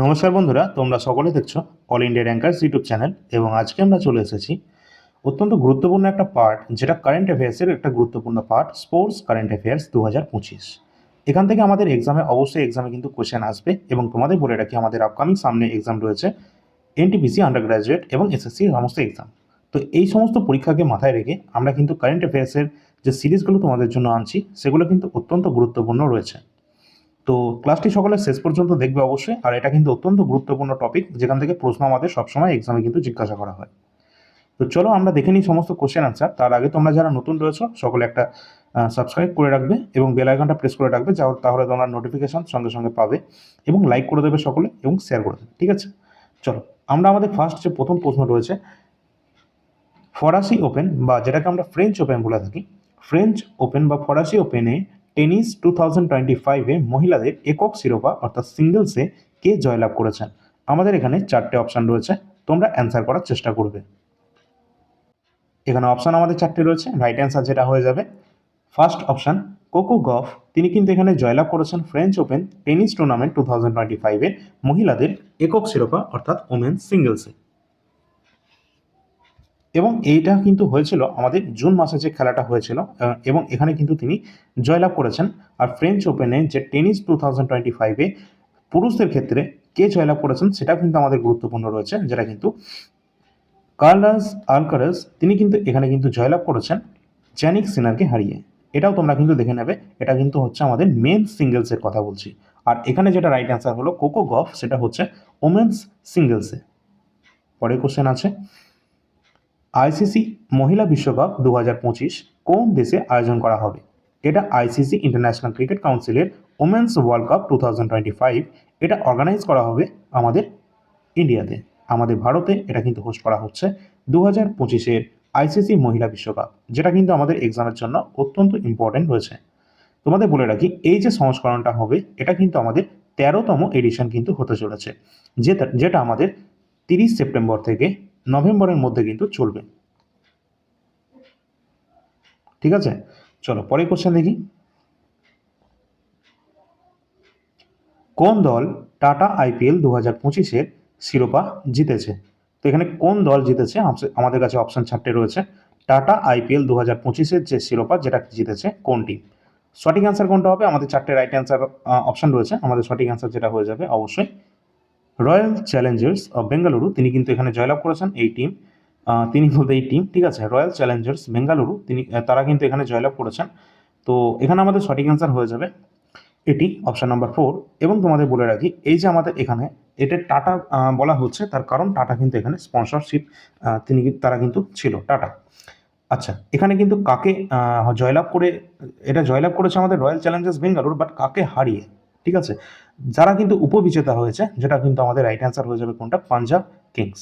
নমস্কার বন্ধুরা, তোমরা সকলে দেখছ all India rankers YouTube channel এবং আজকে আমরা চলে এসেছি অত্যন্ত গুরুত্বপূর্ণ একটা পার্ট যেটা কারেন্ট অ্যাফেয়ার্সের একটা গুরুত্বপূর্ণ পার্ট স্পোর্টস কারেন্ট অ্যাফেয়ার্স দু হাজার পঁচিশ। এখান থেকে আমাদের এক্সামে অবশ্যই এক্সামে কিন্তু কোশ্চেন আসবে এবং তোমাদের বলে রাখি, আমাদের আপকামিং সামনে এক্সাম রয়েছে এনটিপিসি আন্ডার গ্র্যাজুয়েট এবং এসএসসি সমস্ত এক্সাম তো এই সমস্ত পরীক্ষাকে মাথায় রেখে আমরা কিন্তু কারেন্ট অ্যাফেয়ার্সের যে সিরিজগুলো তোমাদের জন্য আনছি, সেগুলো কিন্তু অত্যন্ত গুরুত্বপূর্ণ রয়েছে। তো ক্লাসটি সকলে শেষ পর্যন্ত দেখবে অবশ্যই, আর এটা কিন্তু অত্যন্ত গুরুত্বপূর্ণ টপিক যেখান থেকে প্রশ্ন আমাদের সবসময় এক্সামে কিন্তু জিজ্ঞাসা করা হয়। তো চলো আমরা দেখে নিই সমস্ত কোশ্চেন আনসার তার আগে তোমরা যারা নতুন রয়েছো, সকলে একটা সাবস্ক্রাইব করে রাখবে এবং বেল আইকনটা প্রেস করে রাখবে, যা, তাহলে তোমরা নোটিফিকেশন সঙ্গে সঙ্গে পাবে এবং লাইক করে দেবে সকলে এবং শেয়ার করে দেবে, ঠিক আছে? চলো, আমরা আমাদের ফার্স্ট যে প্রথম প্রশ্ন রয়েছে, ফরাসি ওপেন বা যেটাকে আমরা ফ্রেঞ্চ ওপেন বলে থাকি ফ্রেঞ্চ ওপেন বা ফরাসি ওপেনে টেনিস টু থাউজেন্ড টোয়েন্টি ফাইভে মহিলাদের একক শিরোপা অর্থাৎ সিঙ্গেলসে কে জয়লাভ করেছেন? আমাদের এখানে চারটে অপশান রয়েছে। তোমরা অ্যান্সার করার চেষ্টা করবে। এখানে অপশান আমাদের চারটে রয়েছে। রাইট অ্যান্সার যেটা হয়ে যাবে। ফার্স্ট অপশান কোকো গফ তিনি কিন্তু এখানে জয়লাভ করেছেন French Open tennis tournament two thousand twenty ফাইভে মহিলাদের একক শিরোপা অর্থাৎ ওমেন সিঙ্গেলসে এবং এইটা কিন্তু হয়েছিল আমাদের জুন মাসে যে খেলাটা হয়েছিল এবং এখানে কিন্তু তিনি জয়লাভ করেছেন। আর ফ্রেঞ্চ ওপেনে যে টেনিস টু থাউজেন্ড টোয়েন্টি ফাইভে পুরুষদের ক্ষেত্রে কে জয়লাভ করেছেন সেটা কিন্তু আমাদের গুরুত্বপূর্ণ রয়েছে, যেটা কিন্তু কার্লাস আলকারাস, তিনি কিন্তু এখানে কিন্তু জয়লাভ করেছেন জ্যানিক সিনারকে হারিয়ে। এটাও তোমরা কিন্তু দেখে নেবে, এটা কিন্তু হচ্ছে আমাদের মেন সিঙ্গেলসের কথা বলছি। আর এখানে যেটা রাইট অ্যান্সার হলো কোকো গফ সেটা হচ্ছে ওমেন্স সিঙ্গেলসে পরের কোশ্চেন আছে। আইসিসি মহিলা বিশ্বকাপ দু হাজার পঁচিশ কোন দেশে আয়োজন করা হবে? এটা আইসিসি ইন্টারন্যাশনাল ক্রিকেট কাউন্সিলের ওমেন্স ওয়ার্ল্ড কাপ টু এটা অর্গানাইজ করা হবে আমাদের ইন্ডিয়াতে। আমাদের ভারতে এটা কিন্তু হোস্ট করা হচ্ছে দু হাজার পঁচিশের আইসিসি মহিলা বিশ্বকাপ, যেটা কিন্তু আমাদের এক্সামের জন্য অত্যন্ত ইম্পর্টেন্ট রয়েছে তোমাদের বলে রাখি, এই যে সংস্করণটা হবে, এটা কিন্তু আমাদের তেরোতম এডিশন কিন্তু হতে চলেছে। যেটা যেটা আমাদের তিরিশ সেপ্টেম্বর থেকে নভেম্বরের মধ্যে কিন্তু চলবে। ঠিক আছে? চলো, পরের কোশ্চেন দেখি। কোন দল টাটা আইপিএল দু হাজার পঁচিশের শিরোপা জিতেছে? তো এখানে কোন দল জিতেছে? আমাদের কাছে অপশন চারটে রয়েছে। টাটা আইপিএল দু হাজার পঁচিশের যে শিরোপা, যেটা জিতেছে কোন টিম সঠিক অ্যান্সার কোনটা হবে? আমাদের চারটে রাইট অ্যান্সার অপশন রয়েছে। আমাদের সঠিক অ্যান্সার যেটা হয়ে যাবে, অবশ্যই রয়্যাল চ্যালেঞ্জার্স অফ বেঙ্গালুরু, তিনি কিন্তু এখানে জয়লাভ করেছেন এই টিম তিনি বলতে এই টিম ঠিক আছে? রয়্যাল চ্যালেঞ্জার্স বেঙ্গালুরু, তিনি তারা কিন্তু এখানে জয়লাভ করেছেন। তো এখানে আমাদের সঠিক অ্যান্সার হয়ে যাবে এটি অপশান নাম্বার ফোর এবং তোমাদের বলে রাখি, এই যে আমাদের এখানে এটা টাটা বলা হচ্ছে, তার কারণ টাটা কিন্তু এখানে স্পন্সরশিপ তিনি তারা কিন্তু ছিল, টাটা। আচ্ছা এখানে কিন্তু কাকে জয়লাভ করে, এটা জয়লাভ করেছে আমাদের রয়্যাল চ্যালেঞ্জার্স বেঙ্গালুরু বাট কাকে হারিয়ে? ঠিক আছে? যারা কিন্তু উপবিজেতা হয়েছে, যেটা কিন্তু আমাদের রাইট অ্যান্সার হয়ে যাবে কোনটা? পাঞ্জাব কিংস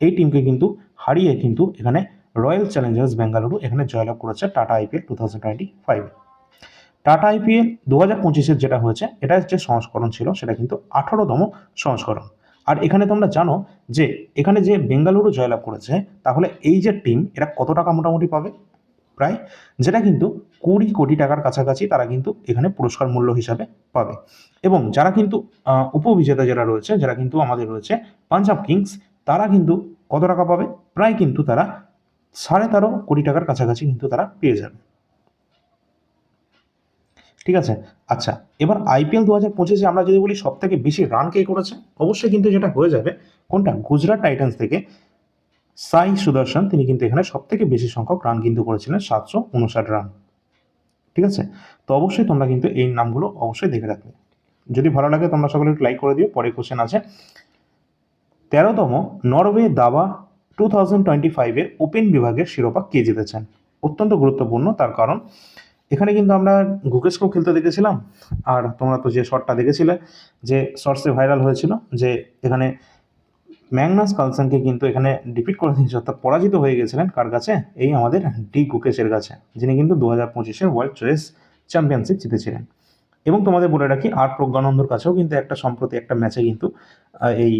এই টিমকে কিন্তু হারিয়ে কিন্তু এখানে রয়্যাল চ্যালেঞ্জার্স বেঙ্গালুরু এখানে জয়লাভ করেছে Tata IPL two thousand twenty five Tata IPL দু হাজার পঁচিশের যেটা হয়েছে এটার যে সংস্করণ ছিল, সেটা কিন্তু আঠারোতম সংস্করণ। আর এখানে তোমরা জানো যে, এখানে যে বেঙ্গালুরু জয়লাভ করেছে, তাহলে এই যে টিম এরা কত টাকা মোটামুটি পাবে? প্রায়, যেটা কিন্তু কুড়ি কোটি টাকার কাছাকাছি তারা কিন্তু এখানে পুরস্কার মূল্য হিসাবে পাবে। এবং যারা কিন্তু উপবিজেতা যারা রয়েছে, যারা কিন্তু আমাদের রয়েছে পাঞ্জাব কিংস, তারা কিন্তু কত টাকা পাবে? প্রায় কিন্তু তারা সাড়ে তেরো কোটি টাকার কাছাকাছি কিন্তু তারা পেয়ে যাবে। ঠিক আছে? আচ্ছা এবার আইপিএল দু হাজার পঁচিশে আমরা যদি বলি সব থেকে বেশি রান কে করেছে, অবশ্যই কিন্তু যেটা হয়ে যাবে কোনটা? গুজরাট টাইটান্স থেকে সাই সুদর্শন, তিনি কিন্তু এখানে সব থেকে বেশি সংখ্যক রান কিন্তু করেছিলেন, সাতশো উনষাট রান। ঠিক আছে? তো অবশ্যই তোমরা কিন্তু এই নামগুলো অবশ্যই দেখে রাখবে। যদি ভালো লাগে, তোমরা সকলে একটু লাইক করে দিও, পরে কোশ্চেন আছে। তেরোতম, নরওয়ে দাবা টু থাউজেন্ড টোয়েন্টি ফাইভের ওপেন বিভাগের শিরোপা কে জিতেছেন? অত্যন্ত গুরুত্বপূর্ণ, তার কারণ এখানে কিন্তু আমরা গুকেশকেও খেলতে দেখেছিলাম, আর তোমরা তো যে শটটা দেখেছিলে, যে শর্টসে ভাইরাল হয়েছিল, যে এখানে ম্যাগনাস কালসনকে কিন্তু এখানে ডিফিট করে দিয়েছে, অর্থাৎ পরাজিত হয়ে গেছিলেন কার কাছে? এই আমাদের ডি গুকেশের কাছে, যিনি কিন্তু দু হাজার পঁচিশের ওয়ার্ল্ড চয়েস চ্যাম্পিয়নশিপ জিতেছিলেন। এবং তোমাদের বলে রাখি, আর প্রজ্ঞানন্দর কাছেও কিন্তু একটা সম্প্রতি একটা ম্যাচে কিন্তু এই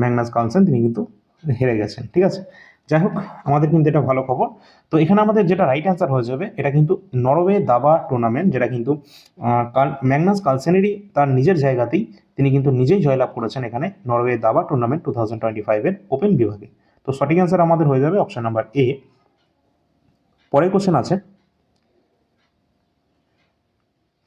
ম্যাগনাস কালসন তিনি কিন্তু হেরে গেছেন, ঠিক আছে? যাই হোক, আমাদের কিন্তু এটা ভালো খবর। তো এখানে আমাদের যেটা রাইট অ্যান্সার হয়ে যাবে, এটা কিন্তু নরওয়ে দাবা টুর্নামেন্ট যেটা কিন্তু ম্যাগনাস কালসেনেরই তার নিজের জায়গাতেই তিনি কিন্তু নিজেই জয়লাভ করেছেন এখানে নরওয়ে দাবা টুর্নামেন্ট টু থাউজেন্ড টোয়েন্টি ফাইভের ওপেন বিভাগে। তো সঠিক অ্যান্সার আমাদের হয়ে যাবে অপশন নাম্বার এ পরের কোশ্চেন আছে।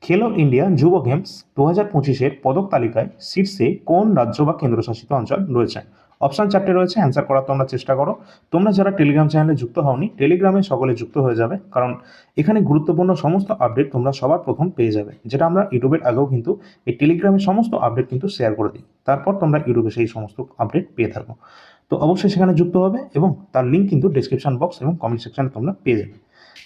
খেলো ইন্ডিয়া যুব গেমস দু হাজার পঁচিশের পদক তালিকায় শীর্ষে কোন রাজ্য বা কেন্দ্রশাসিত অঞ্চল রয়েছে? অপশন চারটে রয়েছে অ্যান্সার করার তোমরা চেষ্টা করো। তোমরা যারা টেলিগ্রাম চ্যানেলে যুক্ত হওনি টেলিগ্রামে সকলে যুক্ত হয়ে যাবে, কারণ এখানে গুরুত্বপূর্ণ সমস্ত আপডেট তোমরা সবার প্রথম পেয়ে যাবে, যেটা আমরা ইউটিউবের আগেও কিন্তু এই টেলিগ্রামে সমস্ত আপডেট কিন্তু শেয়ার করে দিই। তারপর তোমরা ইউটিউবে সেই সমস্ত আপডেট পেয়ে থাকো। তো অবশ্যই সেখানে যুক্ত হবে এবং তার লিঙ্ক কিন্তু ডিসক্রিপশন বক্স এবং কমেন্ট সেকশনে তোমরা পেয়ে যাবে।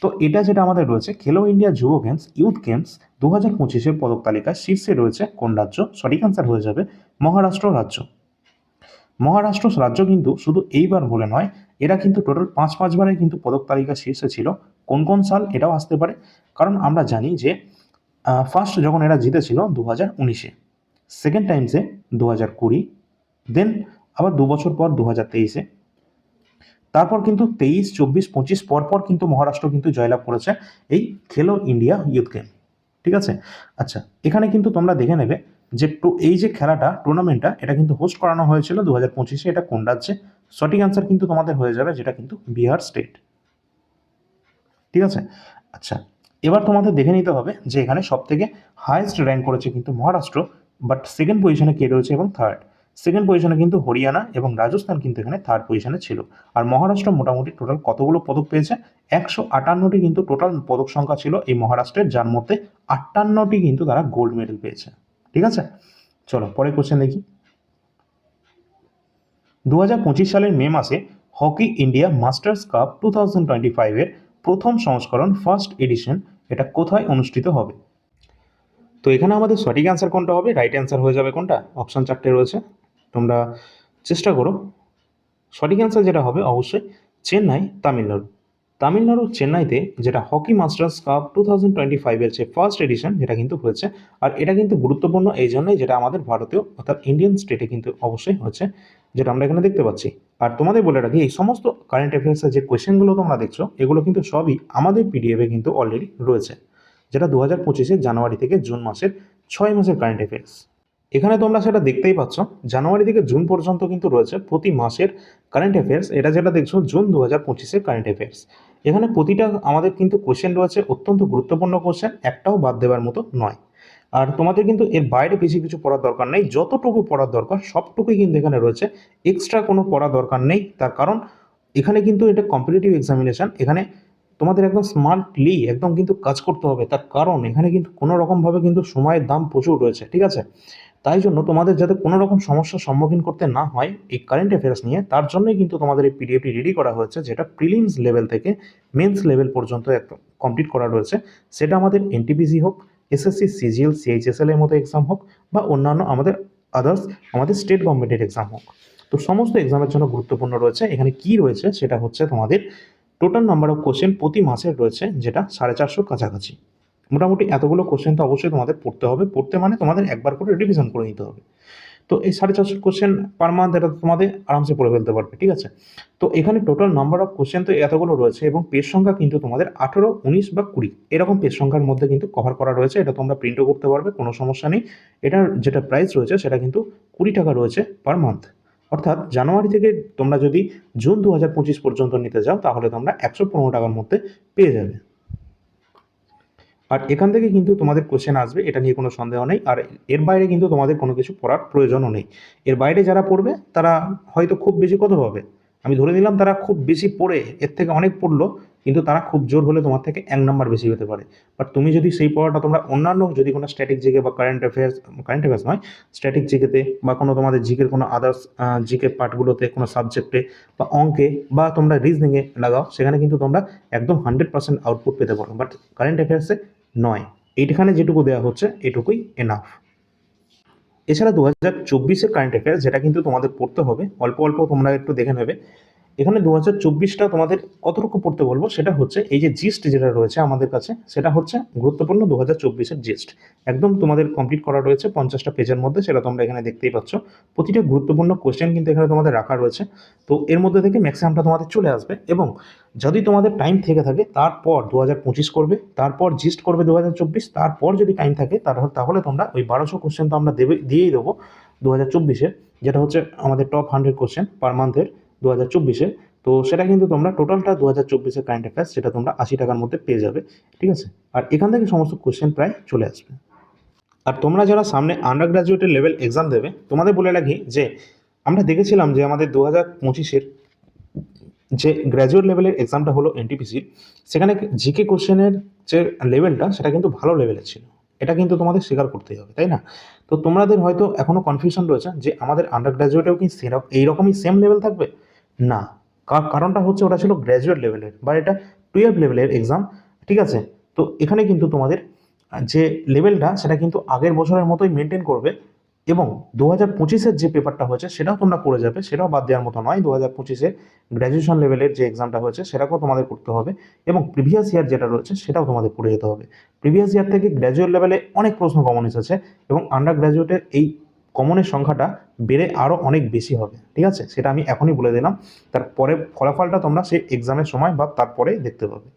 তো এটা যেটা আমাদের রয়েছে খেলো ইন্ডিয়া যুব গেমস ইউথ গেমস দু হাজার পঁচিশের পদক তালিকায় শীর্ষে রয়েছে কোন রাজ্য? সঠিক অ্যান্সার হয়ে যাবে মহারাষ্ট্র রাজ্য। মহারাষ্ট্র রাজ্য কিন্তু শুধু এইবার বলে নয়, এরা কিন্তু টোটাল পাঁচ পাঁচবারে কিন্তু পদক তালিকা শীর্ষে ছিল কোন কোন সাল এটাও আসতে পারে। কারণ আমরা জানি যে ফার্স্ট যখন এরা জিতেছিল দু হাজার উনিশে সেকেন্ড টাইমসে দু হাজার কুড়ি দেন আবার দু বছর পর দু হাজার তেইশে। তারপর কিন্তু তেইশ, চব্বিশ, পঁচিশ পর পর কিন্তু মহারাষ্ট্র কিন্তু জয়লাভ করেছে এই খেলো ইন্ডিয়া ইউথ গেম ঠিক আছে? আচ্ছা এখানে কিন্তু তোমরা দেখে নেবে যে এই যে খেলাটা টুর্নামেন্টটা এটা কিন্তু হোস্ট করানো হয়েছিল দু হাজার পঁচিশে, এটা কোন রাজ্যে? সঠিক অ্যান্সার কিন্তু তোমাদের হয়ে যাবে, যেটা কিন্তু বিহার স্টেট ঠিক আছে? আচ্ছা এবার তোমাদের দেখে নিতে হবে যে এখানে সব থেকে হায়েস্ট র্যাঙ্ক করেছে কিন্তু মহারাষ্ট্র বাট সেকেন্ড পজিশনে কে রয়েছে এবং থার্ড সেকেন্ড পজিশনে কিন্তু হরিয়ানা এবং রাজস্থান কিন্তু এখানে থার্ড পজিশনে ছিল। আর মহারাষ্ট্র মোটামুটি টোটাল কতগুলো পদক পেয়েছে? একশো আটান্নটি কিন্তু টোটাল পদক সংখ্যা ছিল এই মহারাষ্ট্রের, যার মধ্যে আটান্নটি কিন্তু তারা গোল্ড মেডেল পেয়েছে। ঠিক আছে? চলো, পরের কোশ্চেন দেখি। দু হাজার পঁচিশ সালের মে মাসে hockey India masters cup two thousand twenty ফাইভের প্রথম সংস্করণ ফার্স্ট এডিশন এটা কোথায় অনুষ্ঠিত হবে? তো এখানে আমাদের সঠিক অ্যান্সার কোনটা হবে? রাইট অ্যান্সার হয়ে যাবে কোনটা? অপশান চারটে রয়েছে। তোমরা চেষ্টা করো। সঠিক অ্যান্সার যেটা হবে অবশ্যই চেন্নাই তামিলনাড়ু। তামিলনাড়ু চেন্নাইতে যেটা hockey masters cup two thousand twenty ফাইভের যে ফার্স্ট এডিশন যেটা কিন্তু হয়েছে, আর এটা কিন্তু গুরুত্বপূর্ণ এই জন্যই যেটা আমাদের ভারতীয় অর্থাৎ ইন্ডিয়ান স্টেটে কিন্তু অবশ্যই হয়েছে, যেটা আমরা এখানে দেখতে পাচ্ছি। আর তোমাদের বলে রাখি, এই সমস্ত কারেন্ট অ্যাফেয়ার্সের যে কোয়েশ্চেনগুলো তোমরা দেখছ, এগুলো কিন্তু সবই আমাদের পিডিএফে কিন্তু অলরেডি রয়েছে, যেটা দু হাজার পঁচিশের জানুয়ারি থেকে জুন মাসের ছয় মাসের কারেন্ট অ্যাফেয়ার্স এখানে তোমরা সেটা দেখতেই পাচ্ছ, জানুয়ারি থেকে জুন পর্যন্ত কিন্তু রয়েছে প্রতি মাসের কারেন্ট অ্যাফেয়ার্স এটা যেটা দেখছ জুন দু হাজার পঁচিশের কারেন্ট অ্যাফেয়ার্স এখানে প্রতিটা আমাদের কিন্তু কোশ্চেন রয়েছে, অত্যন্ত গুরুত্বপূর্ণ কোশ্চেন একটাও বাদ দেওয়ার মতো নয়। আর তোমাদের কিন্তু এর বাইরে বেশি কিছু পড়ার দরকার নেই, যতটুকু পড়ার দরকার, সবটুকুই কিন্তু এখানে রয়েছে। এক্সট্রা কোনো পড়া দরকার নেই, তার কারণ এখানে কিন্তু এটা কম্পিটিটিভ এক্সামিনেশন এখানে তোমাদের একদম স্মার্টলি একদম কিন্তু কাজ করতে হবে, তার কারণ এখানে কিন্তু কোনো রকমভাবে কিন্তু সময়ের দাম প্রচুর রয়েছে, ঠিক আছে? তাই জন্য তোমাদের যাতে কোনো রকম সমস্যার সম্মুখীন করতে না হয় এই কারেন্ট অ্যাফেয়ার্স নিয়ে, তার জন্যই কিন্তু তোমাদের এই পিডিএফটি রেডি করা হয়েছে, যেটা প্রিলিমস লেভেল থেকে মেন্স লেভেল পর্যন্ত কমপ্লিট করা রয়েছে। সেটা আমাদের এনটিপিসি হোক এসএসসি সিজিএল সিএইচএসএল এর মতো এক্সাম হোক, বা অন্যান্য আমাদের আদার্স আমাদের স্টেট গভর্নমেন্টের এক্সাম হোক। তো সমস্ত এক্সামের জন্য গুরুত্বপূর্ণ রয়েছে। এখানে কি রয়েছে সেটা হচ্ছে তোমাদের টোটাল নাম্বার অফ কোশ্চেন প্রতি মাসের রয়েছে, যেটা সাড়ে চারশোর কাছাকাছি। মোটামুটি এতগুলো কোশ্চেন তো অবশ্যই তোমাদের পড়তে হবে। পড়তে মানে তোমাদের একবার করে রিভিশন করে নিতে হবে। তো এই সাড়ে চারশো কোশ্চেন পার মান্থ এটা তোমাদের আরামসে পড়ে ফেলতে পারবে, ঠিক আছে? তো এখানে টোটাল নাম্বার অফ কোশ্চেন তো এতগুলো রয়েছে এবং পেজ সংখ্যা কিন্তু তোমাদের আঠেরো, উনিশ বা কুড়ি। এরকম পেজ সংখ্যার মধ্যে কিন্তু কভার করা রয়েছে। এটা তোমরা প্রিন্টও করতে পারবে, কোনো সমস্যা নেই। এটার যেটা প্রাইস রয়েছে সেটা কিন্তু কুড়ি টাকা রয়েছে পার মান্থ অর্থাৎ জানুয়ারি থেকে তোমরা যদি জুন দু হাজার পঁচিশ পর্যন্ত নিতে যাও, তাহলে তোমরা একশো পনেরো টাকার মধ্যে পেয়ে যাবে। আর এখান থেকে কিন্তু তোমাদের কোশ্চেন আসবে, এটা নিয়ে কোনো সন্দেহ নেই। আর এর বাইরে কিন্তু তোমাদের কোনো কিছু পড়ার প্রয়োজনও নেই। এর বাইরে যারা পড়বে, তারা হয়তো খুব বেশি কত পাবে আমি ধরে নিলাম তারা খুব বেশি পড়ে, এর থেকে অনেক পড়ল, কিন্তু তারা খুব জোর হলে তোমার থেকে এক নাম্বার বেশি হতে পারে। বাট তুমি যদি সেই পড়াটা তোমরা অন্যান্য যদি কোনো স্ট্যাটিক জিকে বা কারেন্ট অ্যাফেয়ার্স কারেন্ট অ্যাফেয়ার্স নয় স্ট্যাটিক জিকেতে বা কোনো তোমাদের জিকের কোনো আদার্স জিকে পার্টগুলোতে কোনো সাবজেক্টে বা অঙ্কে বা তোমরা রিজনিংয়ে লাগাও, সেখানে কিন্তু তোমরা একদম হান্ড্রেড পার্সেন্ট আউটপুট পেতে পারো। বাট কারেন্ট অ্যাফেয়ার্সে নয়। এইখানে যেটুকু দেওয়া হচ্ছে, এটুকুই এনাফ এছাড়া দু হাজার চব্বিশের কারেন্ট অ্যাফেয়ার্স যেটা কিন্তু তোমাদের পড়তে হবে, অল্প অল্প তোমরা একটু দেখে নেবে। এখানে দু হাজার চব্বিশটা তোমাদের কতটুকু পড়তে বলব? সেটা হচ্ছে এই যে জিস্ট যেটা রয়েছে আমাদের কাছে, সেটা হচ্ছে গুরুত্বপূর্ণ দু হাজার চব্বিশের জিস্ট একদম তোমাদের কমপ্লিট করা রয়েছে পঞ্চাশটা পেজের মধ্যে, সেটা তোমরা এখানে দেখতেই পাচ্ছ। প্রতিটা গুরুত্বপূর্ণ কোশ্চেন কিন্তু এখানে তোমাদের রাখা রয়েছে। তো এর মধ্যে থেকে ম্যাক্সিমামটা তোমাদের চলে আসবে এবং যদি তোমাদের টাইম থেকে থাকে, তারপর দু হাজার পঁচিশ করবে, তারপর জিস্ট করবে দু হাজার চব্বিশ, তারপর যদি টাইম থাকে তাহলে তাহলে তোমরা ওই বারোশো কোশ্চেন তো আমরা দেবে, দিয়েই দেবো দু হাজার চব্বিশে যেটা হচ্ছে আমাদের টপ হান্ড্রেড কোশ্চেন পার মান্থের দু হাজার চব্বিশে। তো সেটা কিন্তু তোমরা টোটালটা দু হাজার চব্বিশের কারেন্ট অ্যাফেয়ার্স সেটা তোমরা আশি টাকার মধ্যে পেয়ে যাবে। ঠিক আছে? আর এখান থেকে সমস্ত কোশ্চেন প্রায় চলে আসবে। আর তোমরা যারা সামনে আন্ডার গ্র্যাজুয়েটের লেভেল এক্সাম দেবে, তোমাদের বলে রাখি যে, আমরা দেখেছিলাম যে আমাদের দু হাজার পঁচিশের যে গ্র্যাজুয়েট লেভেলের এক্সামটা হলো এনটিপিসির সেখানে জিকে কোশ্চেনের যে লেভেলটা সেটা কিন্তু ভালো লেভেলের ছিল। এটা কিন্তু তোমাদের স্বীকার করতেই হবে, তাই না? তো তোমাদের হয়তো এখনও কনফিউশন রয়েছে যে আমাদের আন্ডার গ্র্যাজুয়েটেও কি সেরকম এইরকমই সেম লেভেল থাকবে? না। কার- কারণটা হচ্ছে ওটা ছিল গ্র্যাজুয়েট লেভেলের বা এটা টুয়েলভ লেভেলের এক্সাম ঠিক আছে? তো এখানে কিন্তু তোমাদের যে লেভেলটা সেটা কিন্তু আগের বছরের মতোই মেনটেন করবে এবং দু হাজার পঁচিশের যে পেপারটা হয়েছে, সেটাও তোমরা করে যাবে, সেটাও বাদ দেওয়ার মতো নয়। দু হাজার পঁচিশে গ্র্যাজুয়েশন লেভেলের যে এক্সামটা হয়েছে, সেটাকেও তোমাদের করতে হবে এবং প্রিভিয়াস ইয়ার যেটা রয়েছে, সেটাও তোমাদের করে যেতে হবে। প্রিভিয়াস ইয়ার থেকে গ্র্যাজুয়েট লেভেলে অনেক প্রশ্ন কমন এসেছে এবং আন্ডার গ্র্যাজুয়েটের এই কমনের সংখ্যাটা বেড়ে আরও অনেক বেশি হবে, ঠিক আছে? সেটা আমি এখনই বলে দিলাম। তারপরে ফলাফলটা তোমরা সেই এক্সামের সময় বা তারপরে দেখতে পাবে।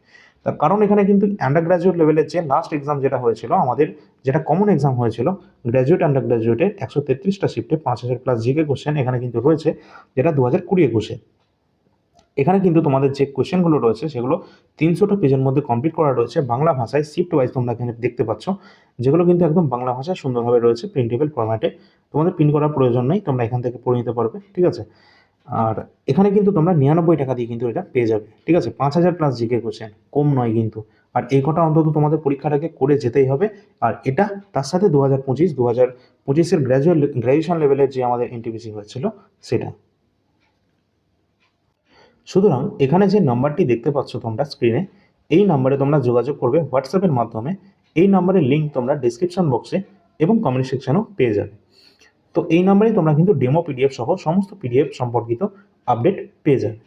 তার কারণ এখানে কিন্তু আন্ডার গ্র্যাজুয়েট লেভেলের যে লাস্ট এক্সাম যেটা হয়েছিল, আমাদের যেটা কমন এক্সাম হয়েছিল গ্র্যাজুয়েট আন্ডার গ্র্যাজুয়েটের একশো তেত্রিশটা শিফটে পাঁচ হাজার প্লাস জিকে কোশ্চেন এখানে কিন্তু রয়েছে, যেটা দু হাজার কুড়ি একুশে। এখানে কিন্তু তোমাদের যে কোশ্চেনগুলো রয়েছে, সেগুলো তিনশোটা পেজের মধ্যে কমপ্লিট করা রয়েছে। বাংলা ভাষায় শিফট ওয়াইজ তোমরা এখানে দেখতে পাচ্ছ, যেগুলো কিন্তু একদম বাংলা ভাষায় সুন্দরভাবে রয়েছে প্রিন্টেবল ফরম্যাটে তোমাদের প্রিন্ট করার প্রয়োজন নেই, তোমরা এখান থেকে পড়ে নিতে পারবে, ঠিক আছে? আর এখানে কিন্তু তোমরা নিরানব্বই টাকা দিয়ে কিন্তু এটা পেয়ে যাবে, ঠিক আছে? পাঁচ হাজার প্লাস জিকে কোশ্চেন কম নয় কিন্তু। আর এই কটা অন্তত তোমাদের পরীক্ষাটাকে করে যেতেই হবে, আর এটা তার সাথে দু হাজার পঁচিশ দু হাজার পঁচিশের গ্র্যাজুয়েট গ্র্যাজুয়েশন লেভেলের যে আমাদের এনটিপিসি হয়েছিল, সেটা। সুতরাং এখানে যে নাম্বারটি দেখতে পাচ্ছ তোমরা স্ক্রিনে এই নাম্বারে তোমরা যোগাযোগ করবে হোয়াটসঅ্যাপের মাধ্যমে, এই নাম্বারের লিঙ্ক তোমরা ডিসক্রিপশন বক্সে এবং কমেন্ট সেকশনেও পেয়ে যাবে। তো এই নাম্বারে তোমরা কিন্তু ডেমো পিডিএফ সহ সমস্ত পিডিএফ সম্পর্কিত আপডেট পেয়ে যাবে।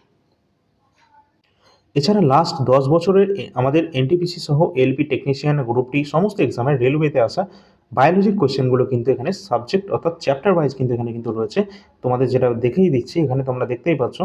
এছাড়া লাস্ট দশ বছরের আমাদের এনটিপিসি সহ এলপি টেকনিশিয়ান গ্রুপটি সমস্ত এক্সামের রেলওয়েতে আসা বায়োলজির কোশ্চেনগুলো কিন্তু এখানে সাবজেক্ট অর্থাৎ চ্যাপ্টার ওয়াইজ কিন্তু এখানে কিন্তু রয়েছে। তোমাদের যেটা দেখেই দিচ্ছি, এখানে তোমরা দেখতেই পাচ্ছ,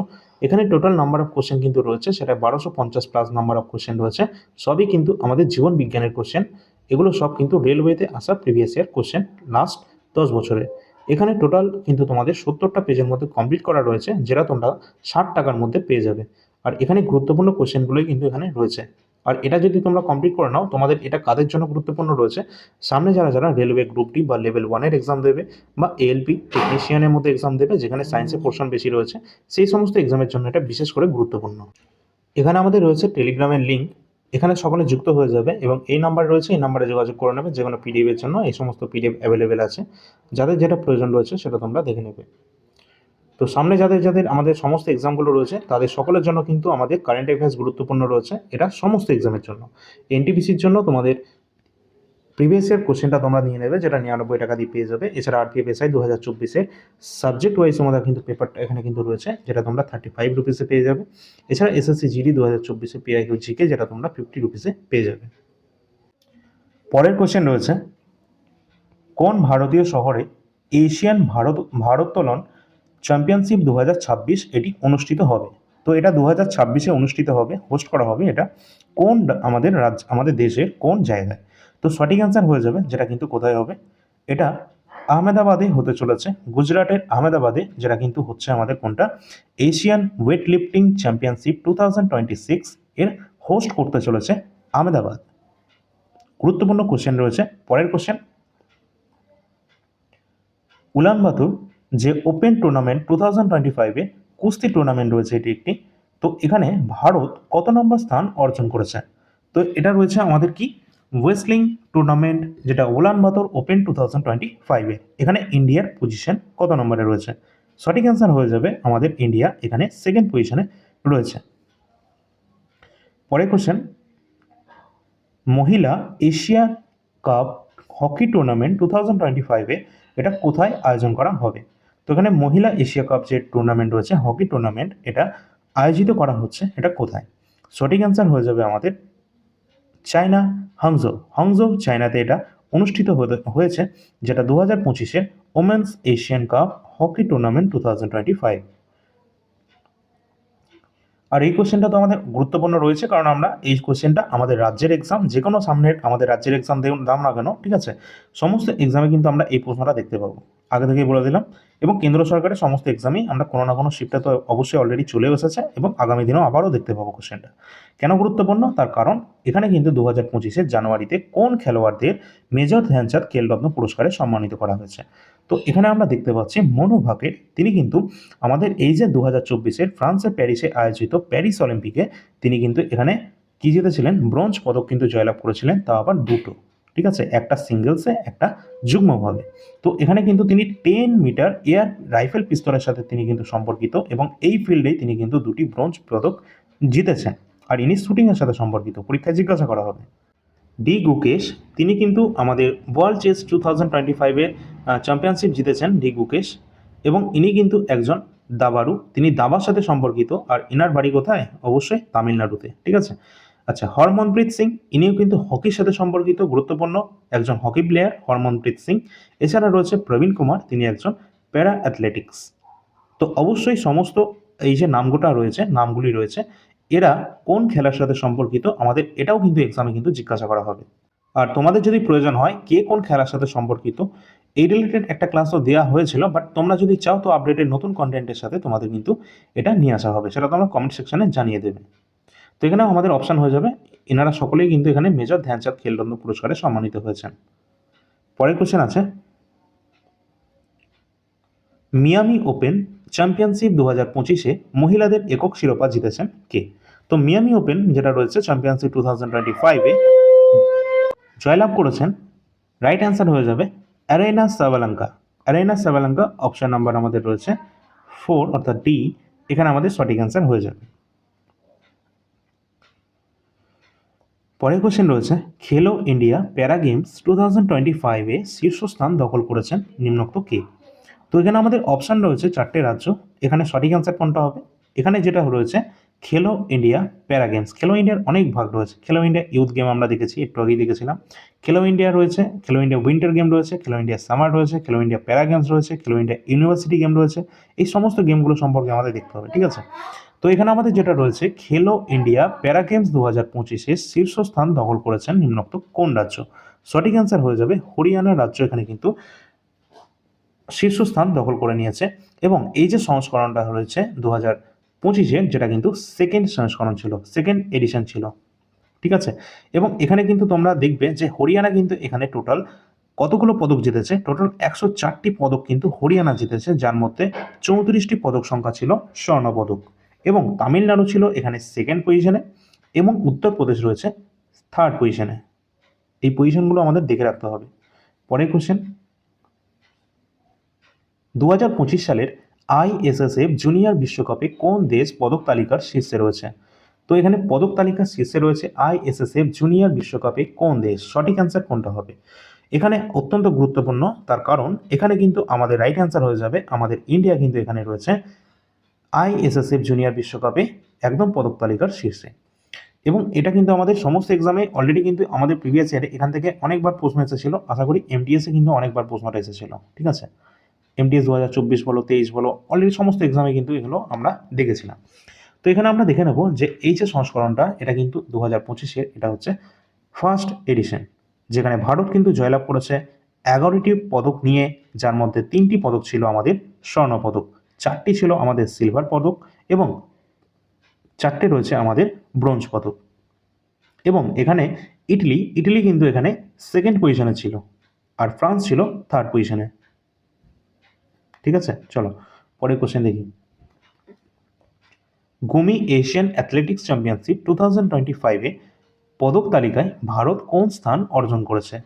এখানে টোটাল নাম্বার অফ কোশ্চেন কিন্তু রয়েছে, সেটা বারোশো পঞ্চাশ প্লাস নাম্বার অফ কোশ্চেন রয়েছে। সবই কিন্তু আমাদের জীবন বিজ্ঞানের কোশ্চেন এগুলো সব কিন্তু রেলওয়েতে আসা প্রিভিয়াস ইয়ার কোশ্চেন লাস্ট দশ বছরে এখানে টোটাল কিন্তু তোমাদের সত্তরটা পেজের মধ্যে কমপ্লিট করা রয়েছে, যেটা তোমরা ষাট টাকার মধ্যে পেয়ে যাবে। আর এখানে গুরুত্বপূর্ণ কোশ্চেনগুলোই কিন্তু এখানে রয়েছে। আর এটা যদি তোমরা কমপ্লিট করে নাও, তোমাদের এটা কাদের জন্য গুরুত্বপূর্ণ রয়েছে? সামনে যারা যারা রেলওয়ে গ্রুপ ডি বা লেভেল ওয়ানের এক্সাম দেবে বা এএলপি টেকনিশিয়ানের মধ্যে এক্সাম দেবে, যেখানে সায়েন্সের পোর্শন বেশি রয়েছে, সেই সমস্ত এক্সামের জন্য এটা বিশেষ করে গুরুত্বপূর্ণ। এখানে আমাদের রয়েছে টেলিগ্রামের লিঙ্ক এখানে সকলে যুক্ত হয়ে যাবে এবং এই নাম্বার রয়েছে, এই নাম্বারে যোগাযোগ করে নেবে, যে কোনো পিডিএফ এর জন্য এই সমস্ত পিডিএফ অ্যাভেলেবেল আছে। যাদের যেটা প্রয়োজন রয়েছে সেটা তোমরা দেখে নেবে। তো সামনে যাদের যাদের আমাদের সমস্ত এক্সামগুলো রয়েছে, তাদের সকলের জন্য কিন্তু আমাদের কারেন্ট অ্যাফেয়ার্স গুরুত্বপূর্ণ রয়েছে। এটা সমস্ত এক্সামের জন্য। এনটিপিসির জন্য তোমাদের প্রিভিয়াস ইয়ার কোশ্চেনটা তোমরা নিয়ে নেবে, যেটা নিরানব্বই টাকা দিয়ে পেয়ে যাবে। এছাড়া আর আরপিএফ এসআই দু হাজার চব্বিশে সাবজেক্ট ওয়াইজ তোমাদের কিন্তু পেপারটা এখানে কিন্তু রয়েছে, যেটা তোমরা থার্টি ফাইভ রুপিসে পেয়ে যাবে। এছাড়া এসএসসি জিডি দু হাজার চব্বিশে পিআইকিউ জিকে যেটা তোমরা ফিফটি রুপিসে পেয়ে যাবে। পরের কোশ্চেন রয়েছে, কোন ভারতীয় শহরে এশিয়ান ভারত, ভারোত্তোলন চ্যাম্পিয়নশিপ দু হাজার ছাব্বিশ এটি অনুষ্ঠিত হবে? তো এটা দু হাজার ছাব্বিশে অনুষ্ঠিত হবে হোস্ট করা হবে এটা। কোন আমাদের রাজ্য, আমাদের দেশের কোন জায়গায়? তো সঠিক অ্যান্সার হয়ে যাবে, যেটা কিন্তু কোথায় হবে? এটা আহমেদাবাদে হতে চলেছে, গুজরাটের আহমেদাবাদে, যেটা কিন্তু হচ্ছে আমাদের কোনটা? Asian weight lifting championship two thousand twenty six এর হোস্ট করতে চলেছে আহমেদাবাদ। গুরুত্বপূর্ণ কোশ্চেন রয়েছে, পরের কোশ্চেন উলানবাতুর যে open tournament two thousand twenty ফাইভে কুস্তি টুর্নামেন্ট রয়েছে, এটি একটি, তো এখানে ভারত কত নম্বর স্থান অর্জন করেছে? তো এটা রয়েছে আমাদের কি? ওয়েসলিং টুর্নামেন্ট যেটা Ulaanbaatar open two thousand twenty ফাইভে এখানে ইন্ডিয়ার পজিশন কত নম্বরে রয়েছে? সঠিক অ্যান্সার হয়ে যাবে আমাদের ইন্ডিয়া এখানে সেকেন্ড পজিশনে রয়েছে। পরে কোশ্চেন মহিলা Asia cup hockey tournament two thousand twenty ফাইভে এটা কোথায় আয়োজন করা হবে? তো এখানে মহিলা এশিয়া কাপ যে টুর্নামেন্ট রয়েছে, হকি টুর্নামেন্ট এটা আয়োজিত করা হচ্ছে, এটা কোথায়? সঠিক অ্যান্সার হয়ে যাবে আমাদের চায়না হাংজো হাংজো চায়নাতে এটা অনুষ্ঠিত হয়েছে, যেটা দু হাজার পঁচিশে women's Asian cup hockey tournament two thousand twenty five আর এই কোশ্চেনটা তো আমাদের গুরুত্বপূর্ণ রয়েছে, কারণ আমরা এই কোশ্চেনটা আমাদের রাজ্যের এক্সাম যে কোনো সামনের আমাদের রাজ্যের এক্সাম দাম না কেন, ঠিক আছে? সমস্ত এক্সামে কিন্তু আমরা এই প্রশ্নটা দেখতে পাবো। আগে থেকেই বলে দিলাম। এবং কেন্দ্র সরকারের সমস্ত এক্সামেই আমরা কোনো না কোনো শিফটে তো অবশ্যই অলরেডি চলে এসেছে এবং আগামী দিনেও আবারও দেখতে পাবো কোশ্চেনটা কেন গুরুত্বপূর্ণ? তার কারণ এখানে কিন্তু দু হাজার পঁচিশের জানুয়ারিতে কোন খেলোয়াড়দের মেজর ধ্যানচাঁদ খেলরত্ন পুরস্কারে সম্মানিত করা হয়েছে? তো এখানে আমরা দেখতে পাচ্ছি মনু ভাকের। তিনি কিন্তু আমাদের এই যে দু হাজার চব্বিশের ফ্রান্সের প্যারিসে আয়োজিত প্যারিস অলিম্পিকে তিনি কিন্তু এখানে কী জিতেছিলেন? ব্রোঞ্জ পদক কিন্তু জয়লাভ করেছিলেন তা আবার দুটো। ঠিক আছে? একটা সিঙ্গেলসে, একটা যুগ্মভাবে। তো এখানে কিন্তু তিনি টেন মিটার এয়ার রাইফেল পিস্তলের সাথে তিনি কিন্তু সম্পর্কিত এবং এই ফিল্ডেই তিনি কিন্তু দুটি ব্রোঞ্জ পদক জিতেছেন। আর ইনি শুটিংয়ের সাথে সম্পর্কিত, পরীক্ষায় জিজ্ঞাসা করা হবে। ডি গুকেশ, তিনি কিন্তু আমাদের world chess two thousand twenty ফাইভের চ্যাম্পিয়নশিপ জিতেছেন ডি গুকেশ। এবং ইনি কিন্তু একজন দাবারু তিনি দাবার সাথে সম্পর্কিত, আর ইনার বাড়ি কোথায়? অবশ্যই তামিলনাড়ুতে, ঠিক আছে? আচ্ছা হরমনপ্রীত সিং, ইনিও কিন্তু হকির সাথে সম্পর্কিত, গুরুত্বপূর্ণ একজন হকি প্লেয়ার, হরমনপ্রীত সিং। এছাড়া রয়েছে প্রবীণ কুমার, তিনি একজন প্যারা অ্যাথলেটিক্স তো অবশ্যই সমস্ত এই যে নামগোটা রয়েছে, নামগুলি রয়েছে এরা কোন খেলার সাথে সম্পর্কিত আমাদের এটাও কিন্তু এক্সামে কিন্তু জিজ্ঞাসা করা হবে। আর তোমাদের যদি প্রয়োজন হয় কে কোন খেলার সাথে সম্পর্কিত, এই রিলেটেড একটা ক্লাসও দেওয়া হয়েছিল বাট তোমরা যদি চাও তো আপডেটের নতুন কন্টেন্টের সাথে তোমাদের কিন্তু এটা নিয়ে আসা হবে, সেটা তোমরা কমেন্ট সেকশনে জানিয়ে দেবে। তো এখানেও আমাদের অপশান হয়ে যাবে, এনারা সকলেই কিন্তু এখানে মেজর ধ্যানচাঁদ খেলরত্ন পুরস্কারে সম্মানিত হয়েছেন। পরের কোশ্চেন আছে মিয়ামি ওপেন চ্যাম্পিয়নশিপ দু হাজার পঁচিশে মহিলাদের একক শিরোপা জিতেছেন কে? তো মিয়ামি ওপেন, যেটা রয়েছে চ্যাম্পিয়নশিপ টু থাউজেন্ড টোয়েন্টি ফাইভে জয়লাভ করেছেন রাইট অ্যান্সার হয়ে যাবে Aryna Sabalenka. Aryna Sabalenka option number আমাদের রয়েছে ফোর অর্থাৎ ডি এখানে আমাদের সঠিক অ্যান্সার হয়ে যাবে। পরের কোশ্চেন রয়েছে, খেলো ইন্ডিয়া প্যারা গেমস টু থাউজেন্ড টোয়েন্টি ফাইভে শীর্ষস্থান দখল করেছেন নিম্নোক্ত কে? তো এখানে আমাদের অপশান রয়েছে চারটে রাজ্য। এখানে সঠিক অ্যান্সার কোনটা হবে? এখানে যেটা রয়েছে, খেলো ইন্ডিয়া প্যারা গেমস খেলো ইন্ডিয়ার অনেক ভাগ রয়েছে। খেলো ইন্ডিয়া ইউথ গেম আমরা দেখেছি, একটু আগেই দেখেছিলাম। খেলো ইন্ডিয়া রয়েছে, খেলো ইন্ডিয়া উইন্টার গেম রয়েছে, খেলো ইন্ডিয়া সামার রয়েছে, খেলো ইন্ডিয়া প্যারা গেমস রয়েছে, খেলো ইন্ডিয়া ইউনিভার্সিটি গেম রয়েছে। এই সমস্ত গেমগুলো সম্পর্কে আমাদের দেখতে হবে, ঠিক আছে? তো এখানে আমাদের যেটা রয়েছে, খেলো ইন্ডিয়া প্যারা গেমস দু হাজার পঁচিশে শীর্ষস্থান দখল করেছেন নিম্নোক্ত কোন রাজ্য? সঠিক অ্যান্সার হয়ে যাবে হরিয়ানা রাজ্য। এখানে কিন্তু শীর্ষস্থান দখল করে নিয়েছে এবং এই যে সংস্করণটা রয়েছে দু হাজার পঁচিশে, যেটা কিন্তু সেকেন্ড সংস্করণ ছিল সেকেন্ড এডিশন ছিল। ঠিক আছে? এবং এখানে কিন্তু তোমরা দেখবে যে হরিয়ানা কিন্তু এখানে টোটাল কতগুলো পদক জিতেছে? টোটাল একশো চারটি পদক কিন্তু হরিয়ানা জিতেছে, যার মধ্যে চৌত্রিশটি পদক সংখ্যা ছিল স্বর্ণ পদক এবং তামিলনাড়ু ছিল এখানে সেকেন্ড পজিশনে এবং উত্তরপ্রদেশ রয়েছে থার্ড পজিশনে এই পজিশনগুলো আমাদের দেখে রাখতে হবে। পরের কোশ্চেন দু হাজার পঁচিশ সালের আইএসএসএফ জুনিয়র বিশ্বকাপে কোন দেশ পদক তালিকার শীর্ষে রয়েছে? তো এখানে পদক তালিকার শীর্ষে রয়েছে আইএসএসএফ জুনিয়র বিশ্বকাপে কোন দেশ? সঠিক অ্যান্সার কোনটা হবে? এখানে অত্যন্ত গুরুত্বপূর্ণ, তার কারণ এখানে কিন্তু আমাদের রাইট অ্যান্সার হয়ে যাবে। আমাদের ইন্ডিয়া কিন্তু এখানে রয়েছে আইএসএসএফ জুনিয়র বিশ্বকাপে একদম পদক তালিকার শীর্ষে। এবং এটা কিন্তু আমাদের সমস্ত এক্সামে অলরেডি কিন্তু আমাদের প্রিভিয়াস ইয়ারে এখান থেকে অনেকবার প্রশ্ন এসেছিল। আশা করি এমটিএসে কিন্তু অনেকবার প্রশ্নটা এসেছিল। ঠিক আছে? এমটিএস দু হাজার চব্বিশ বলো, তেইশ বলো অলরেডি সমস্ত এক্সামে কিন্তু এগুলো আমরা দেখেছিলাম। তো এখানে আমরা দেখে নেব যে এই যে সংস্করণটা, এটা কিন্তু দু হাজার পঁচিশের, এটা হচ্ছে ফার্স্ট এডিশন যেখানে ভারত কিন্তু জয়লাভ করেছে এগারোটি পদক নিয়ে, যার মধ্যে তিনটি পদক ছিল আমাদের স্বর্ণ পদক, চারটি ছিল আমাদের সিলভার পদক, এবং চারটে রয়েছে আমাদের ব্রোঞ্জ পদক। এবং এখানে ইটালি ইটালি কিন্তু এখানে সেকেন্ড পজিশনে ছিল, আর ফ্রান্স ছিল থার্ড পজিশনে ঠিক আছে? চলো, পরের কোশ্চেন দেখি। Gumi Asian athletics championship two thousand twenty ফাইভে পদক তালিকায় ভারত কোন স্থান অর্জন করেছে?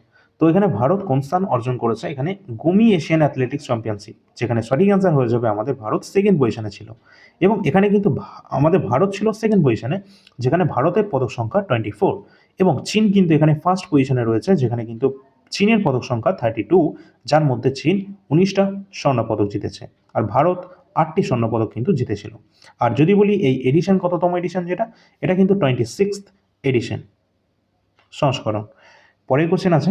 তো এখানে ভারত কোন স্থান অর্জন করেছে? এখানে গুমি এশিয়ান অ্যাথলেটিক্স চ্যাম্পিয়নশিপ যেখানে সঠিক অ্যান্সার হয়ে যাবে আমাদের ভারত সেকেন্ড পজিশনে ছিল। এবং এখানে কিন্তু আমাদের ভারত ছিল সেকেন্ড পজিশনে যেখানে ভারতের পদক সংখ্যা টোয়েন্টি ফোর এবং চীন কিন্তু এখানে ফার্স্ট পজিশনে রয়েছে, যেখানে কিন্তু চীনের পদক সংখ্যা থার্টি টু যার মধ্যে চীন উনিশটা স্বর্ণ পদক জিতেছে আর ভারত আটটি স্বর্ণপদক কিন্তু জিতেছিল। আর যদি বলি এই এডিশন কততম এডিশন যেটা, এটা কিন্তু টোয়েন্টি সিক্সথ এডিশন সংস্করণ। পরের কোশ্চেন আছে,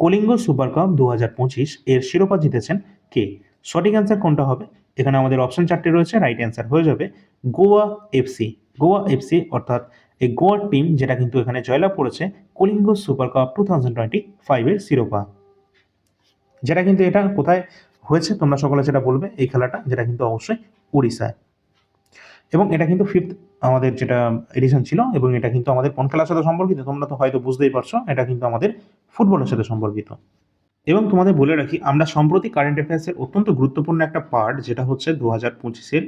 কলিঙ্গ সুপার কাপ দু হাজার পঁচিশ এর শিরোপা জিতেছেন কে? সঠিক অ্যান্সার কোনটা হবে? এখানে আমাদের অপশন চারটে রয়েছে রাইট অ্যান্সার হয়ে যাবে গোয়া এফসি গোয়া এফসি অর্থাৎ এই গোয়ার টিম যেটা কিন্তু এখানে জয়লাভ করেছে Kalinga super cup two thousand twenty ফাইভের শিরোপা। যেটা কিন্তু এটা কোথায় হয়েছে, তোমরা সকলে সেটা বলবে এই খেলাটা, যেটা কিন্তু অবশ্যই উড়িষ্যায়। এবং এটা কিন্তু ফিফথ আমাদের যেটা এডিশন ছিল, এবং এটা কিন্তু আমাদের কোন খেলার সাথে সম্পর্কিত, তোমরা তো হয়তো বুঝতেই পারছ, এটা কিন্তু আমাদের ফুটবলের সাথে সম্পর্কিত। এবং তোমাদের বলে রাখি, আমরা সম্প্রতি কারেন্ট অ্যাফেয়ার্সের অত্যন্ত গুরুত্বপূর্ণ একটা পার্ট যেটা হচ্ছে দু হাজার পঁচিশের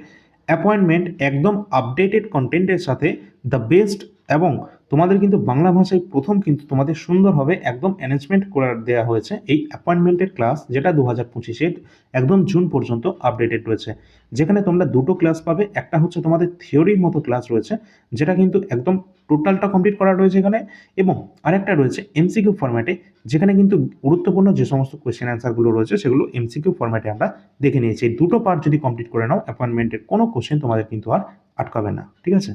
অ্যাপয়েন্টমেন্ট একদম আপডেটেড কন্টেন্টের সাথে দ্য বেস্ট এবং তোমাদের কিন্তু বাংলা ভাষায় প্রথম কিন্তু তোমাদের সুন্দরভাবে একদম অ্যারেঞ্জমেন্ট করে দেওয়া হয়েছে এই অ্যাপয়েন্টমেন্টের ক্লাস যেটা দু হাজার পঁচিশের একদম জুন পর্যন্ত আপডেটেড রয়েছে। যেখানে তোমরা দুটো ক্লাস পাবে, একটা হচ্ছে তোমাদের থিওরির মতো ক্লাস রয়েছে, যেটা কিন্তু একদম টোটালটা কমপ্লিট করা রয়েছে এখানে, এবং আরেকটা রয়েছে এমসিকিউ ফরম্যাটে যেখানে কিন্তু গুরুত্বপূর্ণ যে সমস্ত কোয়েশ্চেন অ্যান্সারগুলো রয়েছে, সেগুলো এমসিকিউ ফরম্যাটে আমরা দেখে নিয়েছি। এই দুটো পার্ট যদি কমপ্লিট করে নাও অ্যাপয়েন্টমেন্টের কোনো কোশ্চেন তোমাদের কিন্তু আর আটকাবে না। ঠিক আছে?